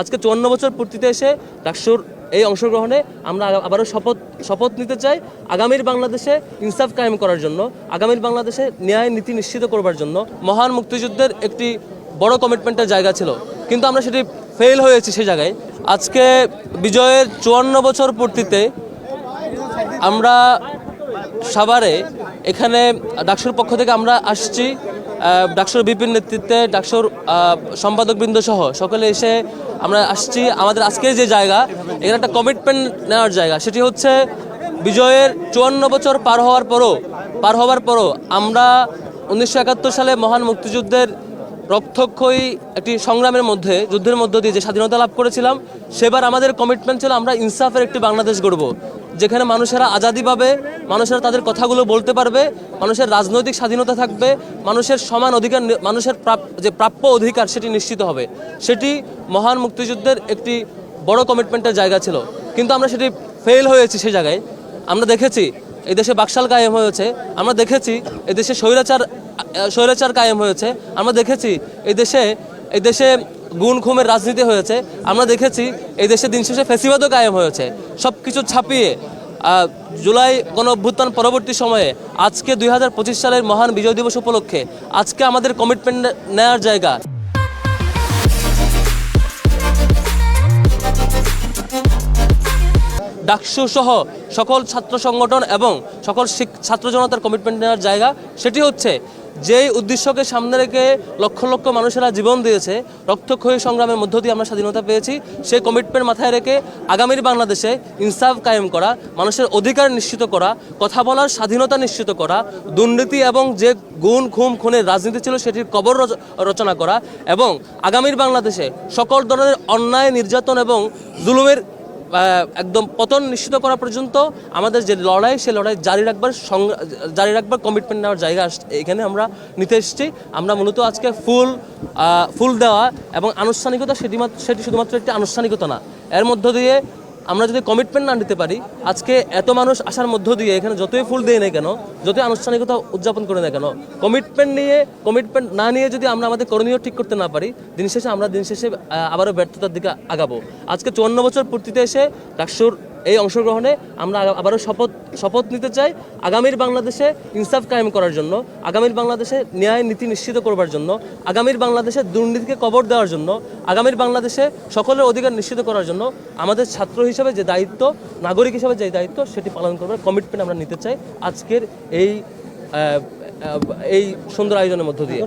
আজকে চুয়ান্ন বছর পূর্তিতে এসে ডাকসুর এই অংশগ্রহণে আমরা আবারও শপথ শপথ নিতে চাই আগামীর বাংলাদেশে ইনসাফ কায়েম করার জন্য, আগামীর বাংলাদেশে ন্যায় নীতি নিশ্চিত করবার জন্য। মহান মুক্তিযুদ্ধের একটি বড় কমিটমেন্টের জায়গা ছিল, কিন্তু আমরা সেটি ফেল হয়েছি সেই জায়গায়। আজকে বিজয়ের চুয়ান্ন বছর পূর্তিতে আমরা সাভারে এখানে ডাকসুর পক্ষ থেকে আমরা আসছি। ডাকসুর বিপিন নেতৃত্বে ডাকসুর সম্পাদকবৃন্দ সহ সকলে এসে আমরা আসছি আমাদের আজকের যে জায়গা, এখানে একটা কমিটমেন্ট নেওয়ার জায়গা। সেটি হচ্ছে বিজয়ের চুয়ান্ন বছর পার হওয়ার পরও, পার হওয়ার পরও আমরা উনিশশো একাত্তর সালে মহান মুক্তিযুদ্ধের রক্তক্ষয়ী একটি সংগ্রামের মধ্যে, যুদ্ধের মধ্য দিয়ে যে স্বাধীনতা লাভ করেছিলাম, সেবার আমাদের কমিটমেন্ট ছিল আমরা ইনসাফের একটি বাংলাদেশ গড়ব। যেখানে মানুষেরা আজাদি পাবে, মানুষেরা তাদের কথাগুলো বলতে পারবে, মানুষের রাজনৈতিক স্বাধীনতা থাকবে, মানুষের সমান অধিকার মানুষের যে প্রাপ্য অধিকার সেটি নিশ্চিত হবে। সেটি মহান মুক্তিযুদ্ধের একটি বড় কমিটমেন্টের জায়গা ছিল। কিন্তু আমরা সেটি ফেল হয়েছি সেই জায়গায়। আমরা দেখেছি, এই দেশে বাকশাল কায়েম হয়েছে। আমরা দেখেছি, এই দেশে স্বৈরাচার স্বৈরাচার কায়েম হয়েছে। আমরা দেখেছি, এই দেশে এই দেশে গুণ খুমের রাজনীতি হয়েছে। আমরা দেখেছি এই দেশে দিন শেষে ফেসিবাদও কায়েম হয়েছে। সব কিছু ছাপিয়ে জুলাই গণ অভ্যুত্থান পরবর্তী সময়ে আজকে দুই হাজার পঁচিশ সালের মহান বিজয় দিবস উপলক্ষে আজকে আমাদের কমিটমেন্ট নেওয়ার জায়গা। ডাকসু সহ সকল ছাত্র সংগঠন এবং সকল ছাত্র জনতার কমিটমেন্ট নেওয়ার জায়গা, সেটি হচ্ছে যেই উদ্দেশ্যকে সামনে রেখে লক্ষ লক্ষ মানুষেরা জীবন দিয়েছে, রক্তক্ষয়ী সংগ্রামের মধ্য দিয়ে আমরা স্বাধীনতা পেয়েছি, সেই কমিটমেন্ট মাথায় রেখে আগামীর বাংলাদেশে ইনসাফ কায়েম করা, মানুষের অধিকার নিশ্চিত করা, কথা বলার স্বাধীনতা নিশ্চিত করা, দুর্নীতি এবং যে গুণ খুম খুনের রাজনীতি ছিল সেটির কবর রচ- রচনা করা এবং আগামীর বাংলাদেশে সকল ধরনের অন্যায়, নির্যাতন এবং জুলুমের একদম পতন নিশ্চিত করা পর্যন্ত আমাদের যে লড়াই, সে লড়াই জারি রাখবার জারি রাখবার কমিটমেন্ট নেওয়ার জায়গা এখানে আমরা নিতে এসেছি। আমরা মূলত আজকে ফুল ফুল দেওয়া এবং আনুষ্ঠানিকতা সেটি সেটি শুধুমাত্র একটি আনুষ্ঠানিকতা না। এর মধ্য দিয়ে আমরা যদি কমিটমেন্ট না নিতে পারি, আজকে এত মানুষ আসার মধ্য দিয়ে এখানে যতই ফুল দিয়ে না কেন, যতই আনুষ্ঠানিকতা উদযাপন করে না কেন কমিটমেন্ট নিয়ে কমিটমেন্ট না নিয়ে যদি আমরা আমাদের করণীয় ঠিক করতে না পারি, দিন শেষে আমরা দিন শেষে আবারও ব্যর্থতার দিকে আগাবো। আজকে চুয়ান্ন বছর পূর্তিতে এসে ডাকসুর এই অংশগ্রহণে আমরা আবারও শপথ শপথ নিতে চাই আগামীর বাংলাদেশে ইনসাফ কায়েম করার জন্য, আগামীর বাংলাদেশে ন্যায় নীতি নিশ্চিত করবার জন্য, আগামীর বাংলাদেশে দুর্নীতিকে কবর দেওয়ার জন্য, আগামীর বাংলাদেশে সকলের অধিকার নিশ্চিত করার জন্য আমাদের ছাত্র হিসেবে যে দায়িত্ব, নাগরিক হিসেবে যে দায়িত্ব, সেটি পালন করবার কমিটমেন্ট আমরা নিতে চাই আজকের এই এই সুন্দর আয়োজনের মধ্য দিয়ে।